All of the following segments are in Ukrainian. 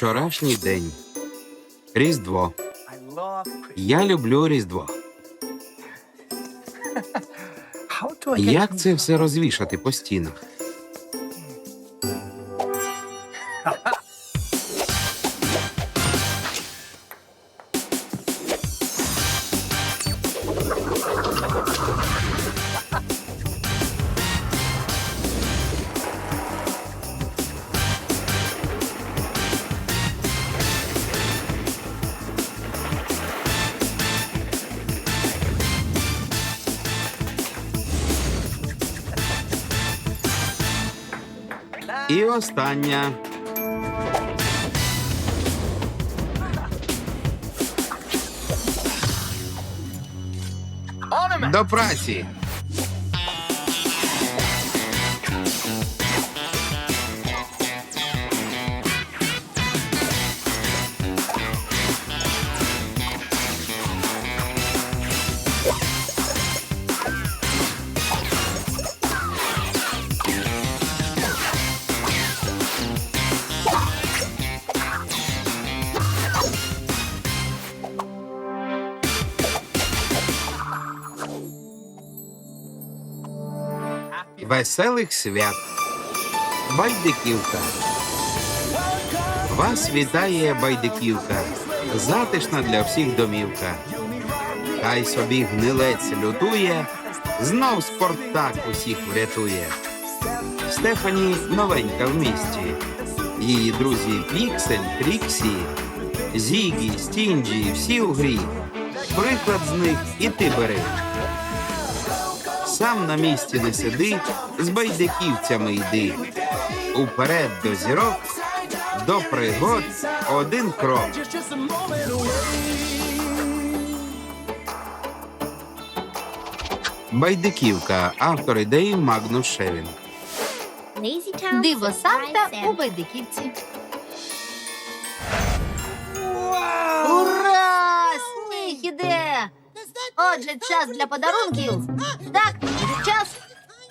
Вчорашній день. Різдво. Я люблю Різдво. Як це все розвішати по стінах? Ornament? До праці. Веселих свят. Байдиківка. Вас вітає байдиківка. Затишна для всіх домівка. Хай собі гнилець лютує, знов Спартак усіх врятує. Стефані новенька в місті. Її друзі Піксель, Тріксі, Зігі, Стінджі, всі у грі. Приклад з них і ти бери. Сам на місці не сиди, з байдиківцями йди. Уперед до зірок, до пригод один крок. Байдиківка, автор ідеї Магнус Шевін. Диво Санта у Байдиківці. Отже, час для подарунків. Так, уже час.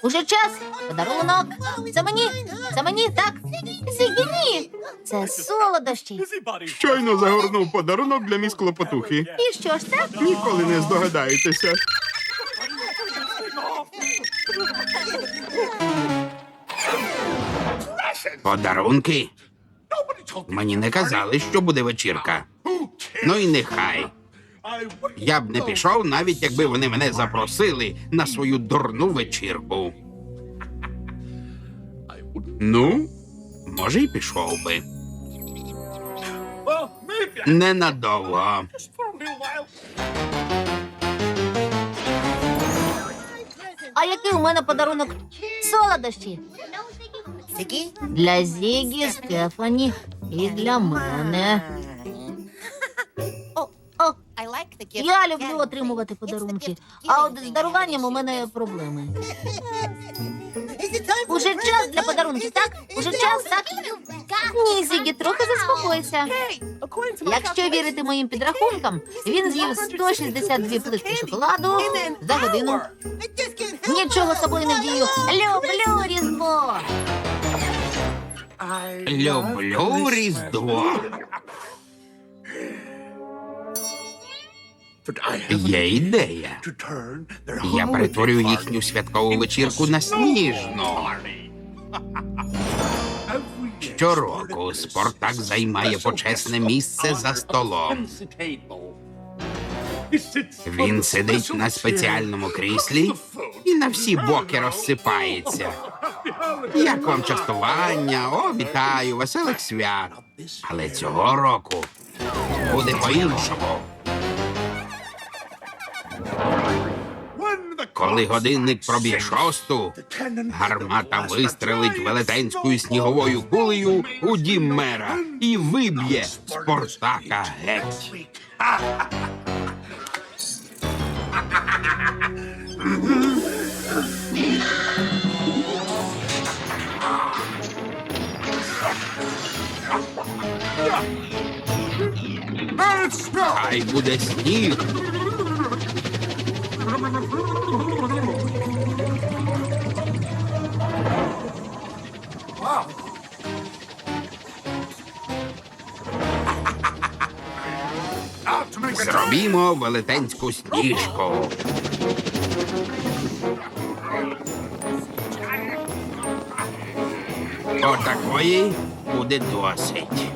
Уже час. Подарунок. Це мені. Це мені, так. Зігі. Це солодощі. Щойно загорнув подарунок для міс Клопотухи. І що ж це? Ніколи не здогадаєтеся. Подарунки? Мені не казали, що буде вечірка. Ну і нехай. Я б не пішов, навіть якби вони мене запросили на свою дурну вечірку. Ну, може, й пішов би. Ненадовго. А який у мене подарунок? Солодощі. Для Зігі, Стефані і для мене. Я люблю отримувати подарунки, а от з даруванням у мене проблеми. Уже час для подарунків, так? Уже час, так? Ні, Зігі, трохи заспокойся. Якщо вірити моїм підрахункам, він з'їв 162 плитки шоколаду за годину. Нічого з собою не вдію. Люблю різдво. Люблю Різдво. Є ідея. Я перетворю їхню святкову вечірку на сніжну. Щороку Спартак займає почесне місце за столом. Він сидить на спеціальному кріслі і на всі боки розсипається. Як вам частування? О, вітаю, веселих свят. Але цього року буде по-іншому. Коли годинник проб'є шосту, гармата вистрелить велетенською сніговою кулею у дім мера і виб'є Спартака геть. Хай буде сніг. Зробімо велетенську сніжку. Отакої буде досить.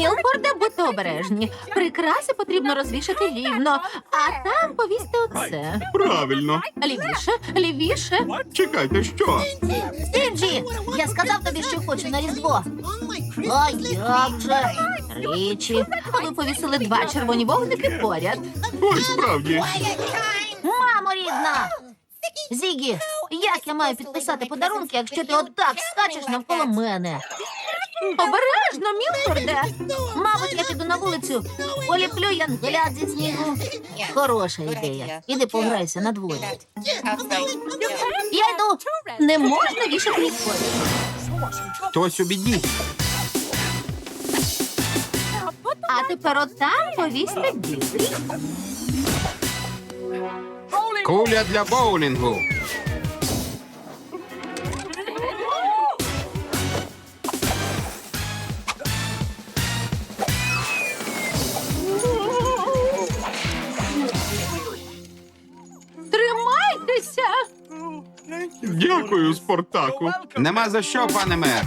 Мілфорде, будьте обережні. Прикраси потрібно розвішати рівно, а там повісти оце. Правильно. Лівіше, лівіше. Чекайте, що? Стінджі, я сказав тобі, що хочу на різдво. А як же? Річі, ви повісили два червоні вогники поряд. Ой, справді. Мамо рідна! Зігі, як я маю підписати подарунки, якщо ти отак скачеш навколо мене? Обережно, Мілфорде! Мабуть, я піду на вулицю, поліплю янголят зі снігу. Хороша ідея. Іди пограйся на дворі. Я йду. Не можна вішати їх. Хтось у біді. А тепер отам повісьте білий. Куля для боулінгу. Дякую, Спартаку. Нема за що, пане мер.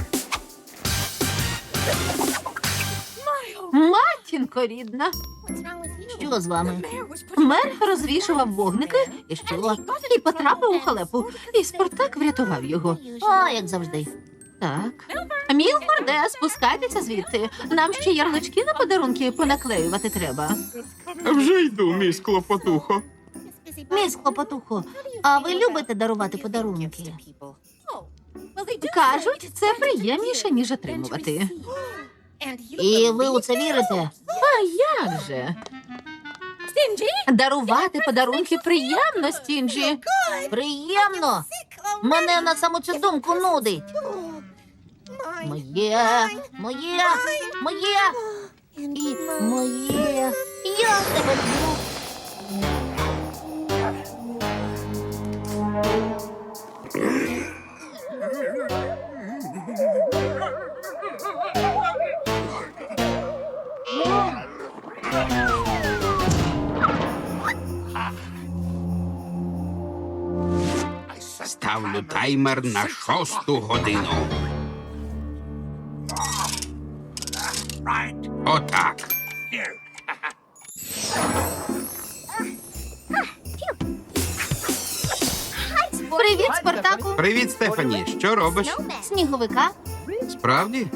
Матінко рідна. Що з вами? Мер розвішував вогники і що? І потрапив у халепу. І Спартак врятував його. А, як завжди. Так. Мілфорде, спускайтеся звідти. Нам ще ярлички на подарунки понаклеювати треба. Вже йду, міс Клопотухо. Міс Клопотухо, а ви любите дарувати подарунки? Кажуть, це приємніше, ніж отримувати. І ви у це вірите? А як же? Дарувати подарунки приємно, Стінджі. Приємно. Мене на саму цю думку нудить. Моє, моє, моє і моє. Я тебе люблю. Ставлю таймер на шосту годину. Отак. Привіт, Спартаку. Привіт, Стефані. Що робиш? Сніговика. Справді?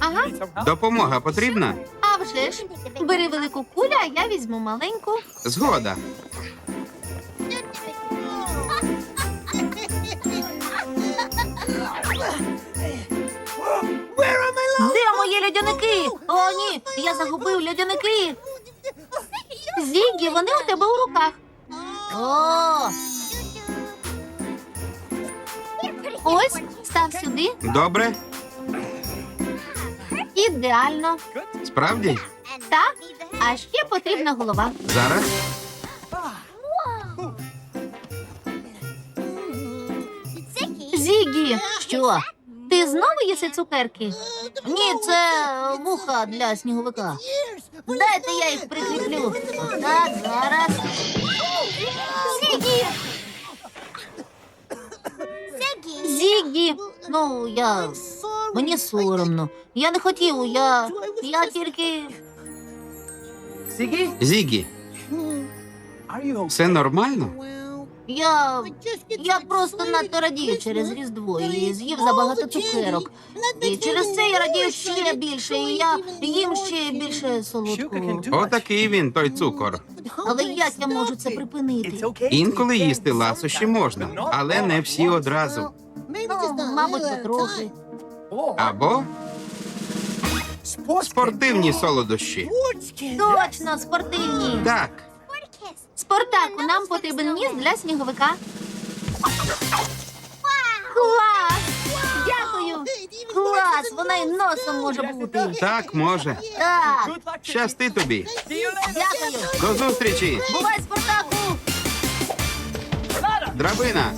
Ага. Допомога потрібна? А вже ж. Бери велику кулю, а я візьму маленьку. Згода. Де мої льодяники? О, ні, я загубив льодяники. Зігі, вони у тебе у руках. О. Ось, став сюди. Добре? Ідеально. Справді? Так, а ще потрібна голова. Зараз? Зігі, що? Ти знову їси цукерки? Ні, це вуха для сніговика. Дайте я їх прикріплю. Так, зараз. Зігі! Зігі! Ну, я. Мені соромно. Я не хотів, я. Я тільки. Зігі, все нормально? Я. Я просто надто радію через Різдво і з'їв забагато цукерок. І через це я радію ще більше, і я їм ще більше солодкого. Отакий він, той цукор. Але як я можу це припинити? Інколи їсти ласощі можна, але не всі одразу. Ну, мабуть, потрохи. Або спортивні солодощі. Точно, спортивні. Так, Спартаку, нам потрібен ніс для сніговика. Клас! Дякую. Клас, вона й носом може бути. Так, може. Так, Щасти тобі. дякую. До зустрічі. Бувай, Спартаку! Драбина.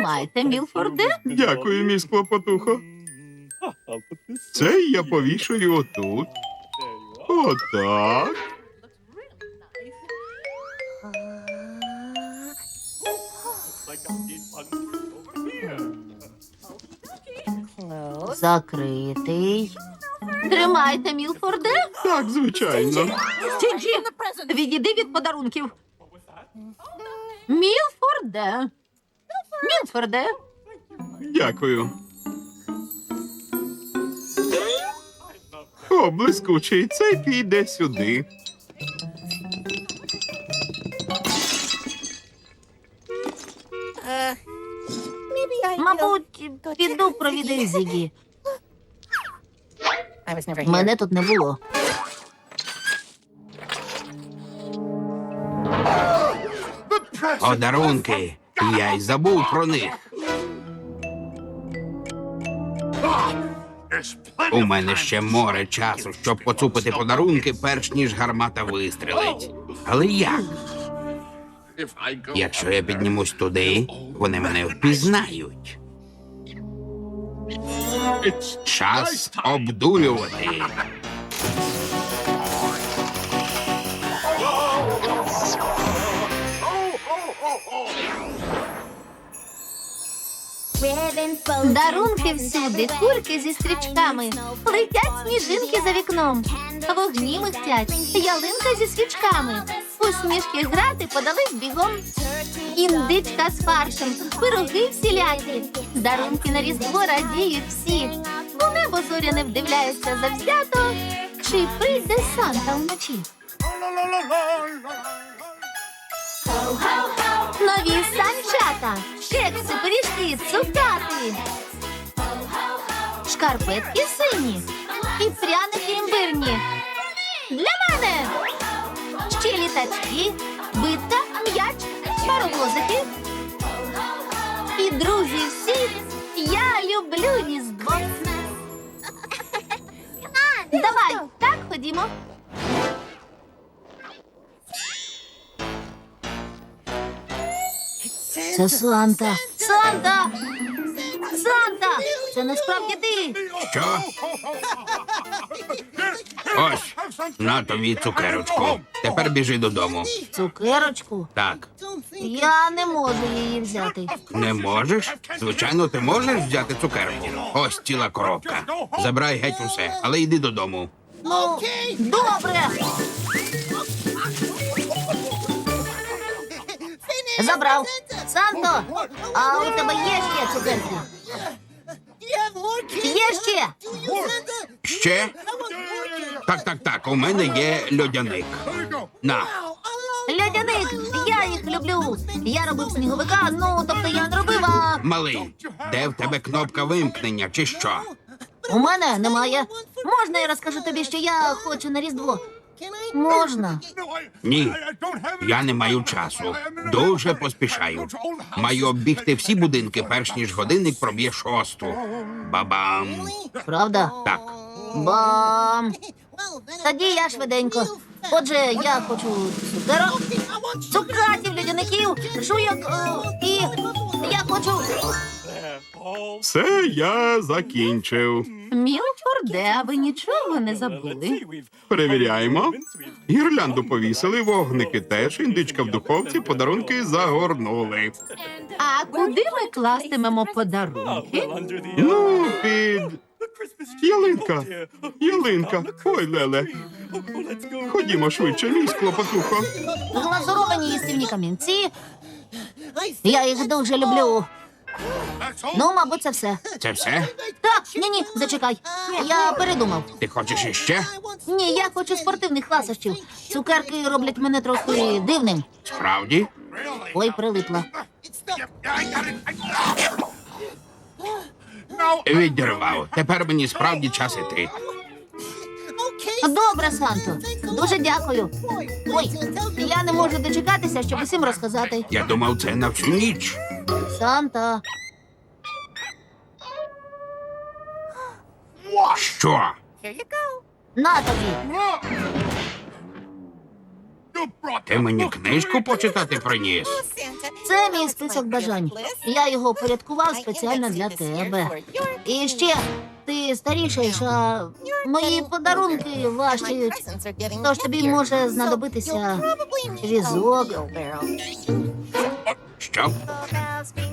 Тримайте, Мілфорде. Дякую, мій склопотухо. Це я повішую отут. Отак. Закритий. Тримайте, Мілфорде. Так, звичайно. Стінджі, відійди від подарунків. Мілфорде. Мілфорде. Дякую. О, блискучий, цей піде сюди. Мабуть, піду провідаю Зігі. Мене тут не було. Подарунки. Я й забув про них. У мене ще море часу, щоб поцупити подарунки, перш ніж гармата вистрелить. Але як? Якщо я піднімусь туди, вони мене впізнають. Час обдурювати. Дарунки всюди, кульки зі стрічками. Летять сніжинки за вікном. Вогні михтять, ялинка зі свічками. Усмішки грати подались бігом. Індичка з фаршем, пироги всілякі. Дарунки на різдво радіють всі. У небо зоряне вдивляється завзято. Чи прийде Санта вночі? Нові санчата, кекси, пиріжки, цукати, шкарпетки сині і пряники імбирні. Для мене ще літачки, битка, м'яч, паровозики. І друзі всі, я люблю різдво. Давай, так ходімо. Це Санта. Санта! Санта! Це насправді ти. Що? Ось, на тобі цукерочку. Тепер біжи додому. Цукерочку. Так, Я не можу її взяти. не можеш? Звичайно, ти можеш взяти цукерку. Ось ціла коробка. Забирай геть усе, але йди додому. Ну, добре. Забрав. Санто, а у тебе є ще цукерки? Є ще. Ще? Так, так, так. У мене є льодяник. На. Льодяник, я їх люблю. Я робив сніговика, ну, тобто я не робив, а... Малий, де в тебе кнопка вимкнення, чи що? У мене немає. Можна я розкажу тобі, що я хочу на Різдво? Можна. Ні, я не маю часу. Дуже поспішаю. Маю оббігти всі будинки, перш ніж годинник проб'є шосту. Бабам. Правда? Так, Бам! Тоді я швиденько. Отже, я хочу цукерок, цукатів, льодяників, жуйок е, і я хочу. Все я закінчив. Мілфорде, а ви нічого не забули? Перевіряємо. Гірлянду повісили, вогники теж, індичка в духовці, подарунки загорнули. А куди ми кластимемо подарунки? Ну, під ялинка. Ялинка. Ой, Леле. Ходімо швидше, мій склопотухо. Глазуровані їстівні камінці. Я їх дуже люблю. Ну, мабуть, це все. Це все? Так, ні, ні, зачекай. Я передумав. Ти хочеш іще? Ні, я хочу спортивних ласощів. Цукерки роблять мене трохи дивним. Справді? Ой, прилипла. Відірвав. Тепер мені справді час іти. Добре, Санто. Дуже дякую. Ой, я не можу дочекатися, щоб усім розказати. Я думав, це на всю ніч. Санта. Що? На тобі. Ти мені книжку почитати приніс? Це мій список бажань. Я його порядкував спеціально для тебе. І ще ти старішаєш, а мої подарунки важчають. Тож тобі може знадобитися візок. Що?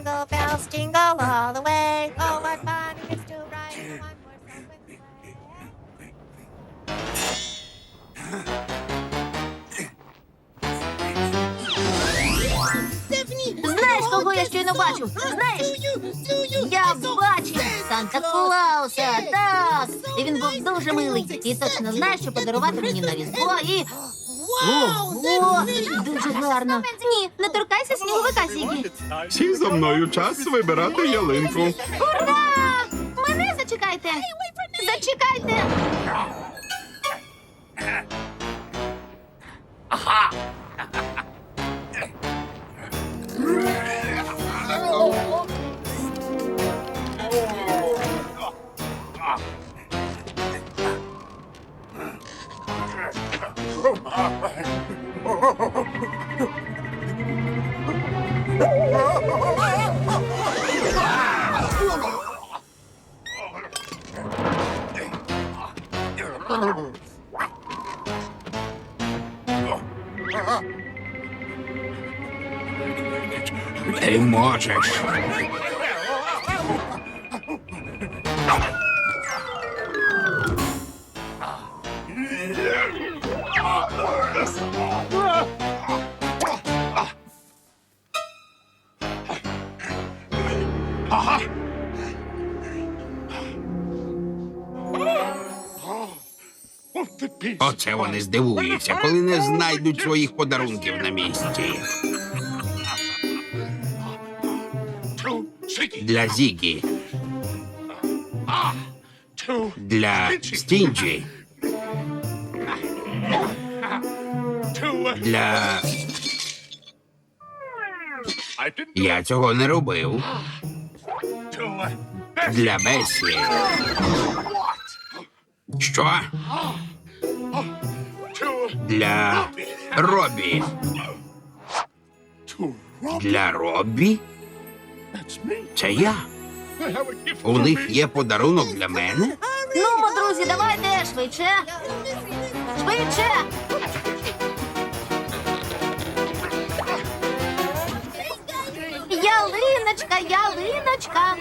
jingle bells, jingle all the way. Oh, what fun Знаєш, кого я щойно бачив? Знаєш? Я бачив Санта Клауса, так. І він був дуже милий. І точно знає, що подарувати мені на різдво і. Ого! Дуже гарно. Ні, не торкайся сніговика, Сігі. Всі за мною час вибирати ялинку. Ура! Мене зачекайте! Зачекайте! Oh, Можеш. Оце вони здивуються, коли не знайдуть своїх подарунків на місці. Для Зігі, для Стінджі, для. Я цього не робив. Для Бесі. Що? Для Робі. Для Робі? Це я. У них є подарунок для мене? Ну, друзі, давайте швидше. Швидше. Ялиночка, ялиночка.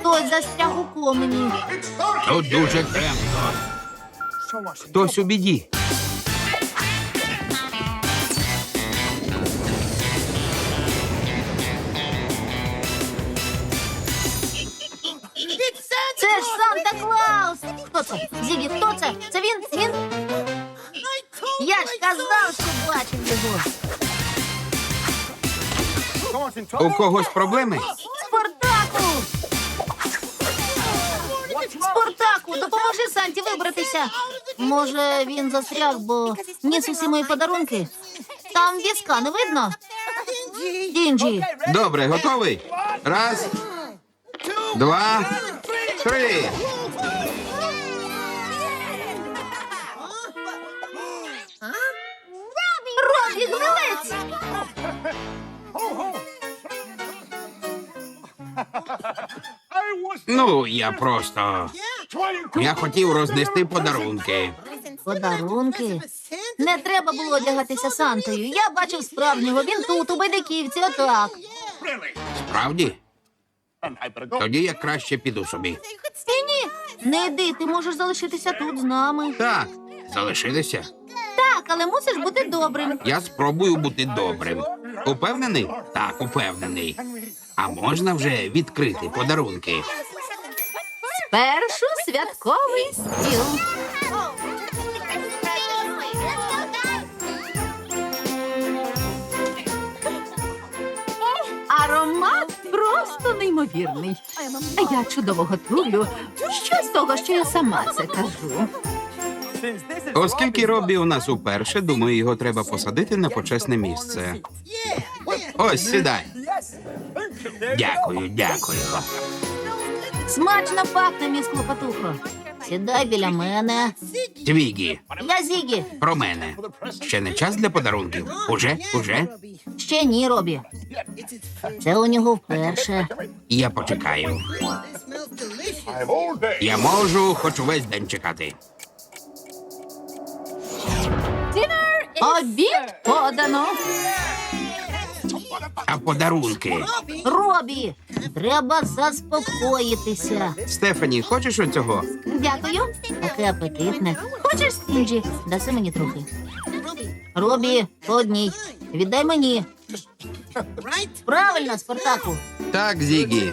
Хтось застряг у комені. Тут дуже темно. Хтось у біді. Хто це? Це він? Він? Я ж казав, що бачив його. У когось проблеми? Спартаку! Спартаку, допоможи Санті вибратися. Може, він застряг, бо ніс усі мої подарунки. Там візка не видно? Дінджі, Добре, готовий? Раз, два, три. Ну, я просто. Я хотів рознести подарунки. Подарунки? Не треба було одягатися Сантою. Я бачив справжнього. Він тут, у байдиківці, отак. Справді? Тоді я краще піду собі. Ні, ні, не йди, ти можеш залишитися тут з нами. Так, залишитися. Так, але мусиш бути добрим. Я спробую бути добрим. Упевнений? Так, упевнений. А можна вже відкрити подарунки? Першу святковий стіл. Аромат просто неймовірний. А я чудово готую. Що з того, що я сама це кажу? Оскільки Робі у нас уперше, думаю, його треба посадити на почесне місце. Ось сідай. Дякую, дякую. Смачно пахне, міс Клопотухо. Сідай біля мене. Твігі, Я Зігі. про мене. Ще не час для подарунків. Уже, уже. Ще ні, Робі. Це у нього вперше. Я почекаю. Я можу хоч увесь день чекати. Обід подано. А подарунки. Робі, треба заспокоїтися. Стефані, хочеш оцього? Дякую. Таке апетитне. Хочеш, Стінджі? Даси мені трохи. Робі, по одній. Віддай мені. Правильно, Спартаку. Так, Зігі.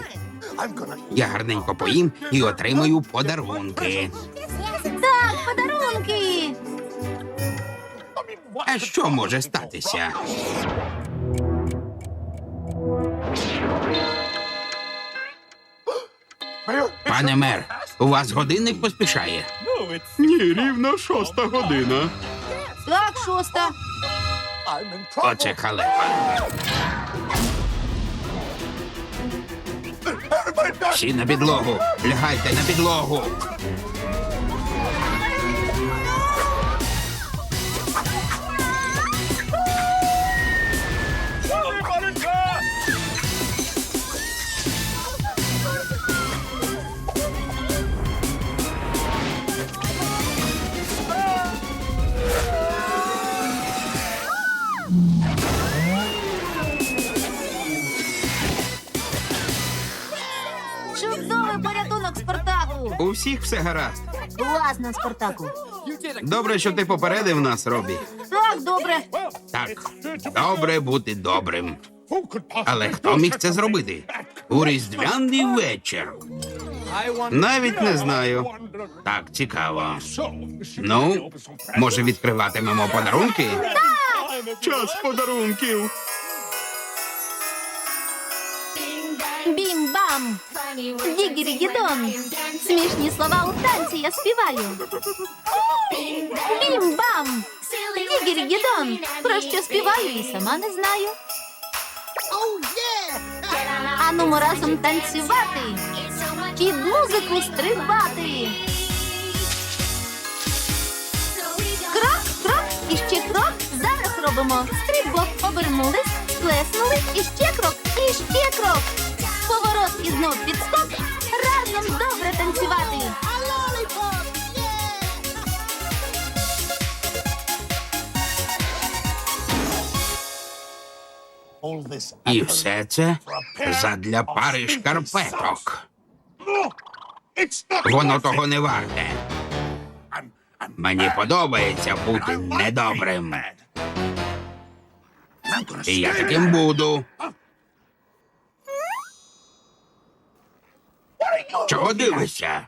Я гарненько поїм і отримаю подарунки. Так, подарунки. А що може статися? Пане мер, у вас годинник поспішає. Ні, рівно шоста година. Так, шоста. Оце халепа. Всі на підлогу. Лягайте на підлогу. Всіх все гаразд. Класно, Спартаку. Добре, що ти попередив нас, Робі. Так, добре. Так, добре бути добрим. Але хто міг це зробити? У різдвяний вечір. Навіть не знаю. Так, цікаво. Ну, може, відкриватимемо подарунки? Час подарунків. Бім-бам! Дігірі-гідон! Смішні слова у танці я співаю. Бім-бам! Дігірі-гідон! Про що співаю і сама не знаю. Анумо разом танцювати, під музику стрибати. Крок, крок, і ще крок. Зараз робимо стрибок. Обернулись, сплеснули, і ще крок, і ще крок. Поворот і знов підскок. Разом добре танцювати. І все це задля пари шкарпеток. Воно того не варте. Мені подобається бути недобрим. І я таким буду. Are